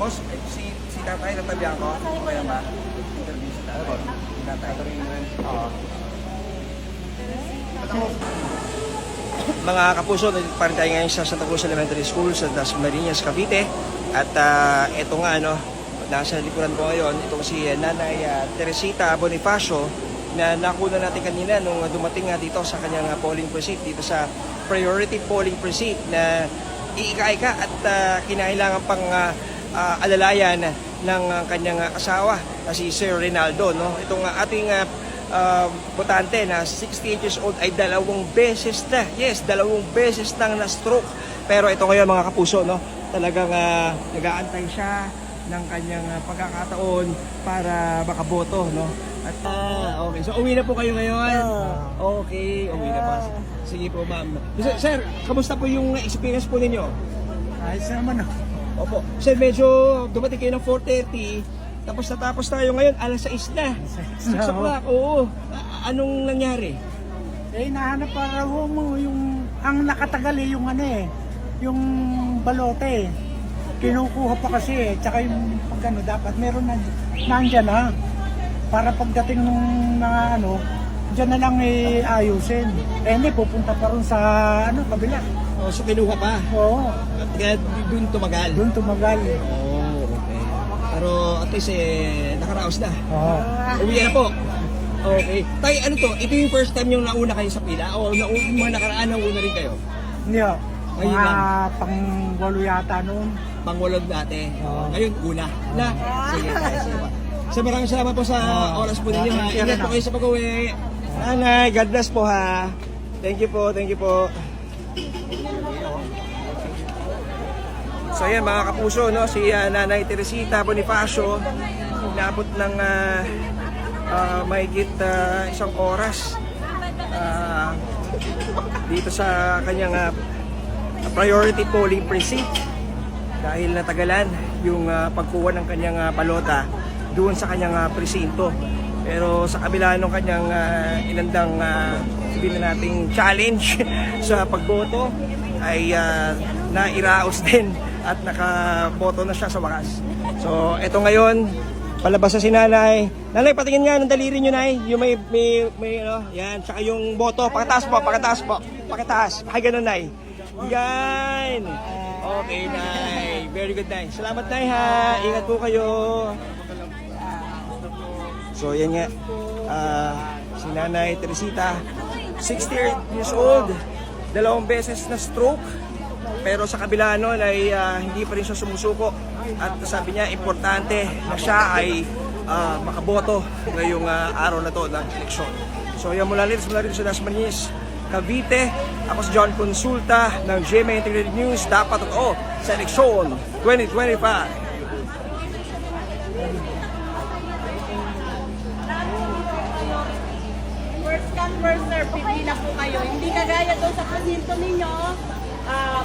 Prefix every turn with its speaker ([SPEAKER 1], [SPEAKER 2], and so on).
[SPEAKER 1] Boss, eh, si, si tatay natabihan ko. Okay lang ba? Interview si tatay. Si tatay. Oo. Mga kapuso, parang tayo ngayon sa Santa Cruz Elementary School sa Dasmariñas, Cavite. At ah, ito nga, ano, nasa likuran ko ngayon, itong si Nanay ah, Teresita Bonifacio na nakuna natin kanina nung dumating nga dito sa kanyang ah, polling precinct, dito sa priority polling precinct na iika-ika at ah, kinailangan pang ah, ah, alalayan ng ah, kanyang asawa na si Sir Rinaldo. No? Itong ah, ating ah, uh, botante na 68 years old ay dalawang beses na. Yes, dalawang beses nang na-stroke. Pero ito ngayon mga kapuso, no, talagang uh, nag-aantay siya ng kanyang pagkakataon para makaboto, no. At ah, okay, so uwi na po kayo ngayon. Okay, uwi na pa. Sige po, ma'am. Sir, sir, kamusta po yung experience po ninyo?
[SPEAKER 2] Ayos naman ah.
[SPEAKER 1] Opo. Sir, medyo dumating kayo ng 4.30, tapos natapos tayo ngayon, alas 6 na. 6 o'clock, oo. A- anong nangyari?
[SPEAKER 2] Eh, nahanap para ho mo yung, ang nakatagal eh, yung ano eh, yung balote. Kinukuha pa kasi eh, tsaka yung pag ano, dapat meron na, nandyan na. Para pagdating ng mga ano, dyan na lang eh, ayusin. Eh, hindi, pupunta pa rin sa ano, kabila.
[SPEAKER 1] Oh, so kinuha pa.
[SPEAKER 2] Oo,
[SPEAKER 1] Kaya doon tumagal.
[SPEAKER 2] doon tumagal.
[SPEAKER 1] Oh, okay. Pero at least eh, nakaraos na.
[SPEAKER 2] Oo.
[SPEAKER 1] Uwi na po. Okay. Tay, ano to? Ito yung first time yung nauna kayo sa pila? O na, mga nakaraan nauna rin kayo?
[SPEAKER 2] Hindi oh.
[SPEAKER 1] Ayun
[SPEAKER 2] Mga
[SPEAKER 1] lang.
[SPEAKER 2] pang walo yata noon.
[SPEAKER 1] Pangwalog dati.
[SPEAKER 2] Oo.
[SPEAKER 1] Ngayon, una. Na. Sige, tayo. Sige pa. So maraming salamat po sa
[SPEAKER 2] Oo.
[SPEAKER 1] oras po ninyo ha. Ingat
[SPEAKER 2] na.
[SPEAKER 1] po kayo sa pag-uwi. Nanay, God bless po ha. Thank you po, thank you po. So ayan mga kapuso, no? si ah, Nanay Teresita Bonifacio, inabot ng uh, mahigit ah, isang oras ah, dito sa kanyang ah, priority polling precinct dahil natagalan yung ah, pagkuha ng kanyang ah, balota doon sa kanyang ah, presinto. Pero sa kabila ng kanyang ah, inandang uh, sabihin na nating challenge sa pagboto ay ah, nairaos din at nakaboto na siya sa wakas. So, eto ngayon, palabas na si nanay. Nanay, patingin nga ng daliri nyo, nay. Yung may, may, may, ano, yan. Tsaka yung boto. Pakataas po, pakataas po. Pakataas. Ay, ganun, nay. Yan. Okay, nay. Very good, nay. Salamat, nay, ha. Ingat po kayo. So, yan nga. Ah, si Nanay Teresita, 68 years old. Dalawang beses na stroke. Pero sa kabila nun ay ah, hindi pa rin siya sumusuko. At sabi niya, importante na siya ay ah, makaboto ngayong ah, araw na to ng eleksyon. So yan mula rin, mula rin sa Dasmariñas, Cavite. Ako si John Consulta ng GMA Integrated News. Dapat totoo sa eleksyon 2025.
[SPEAKER 3] First serve, pipila po kayo. Hindi kagaya doon sa presinto ninyo, ah,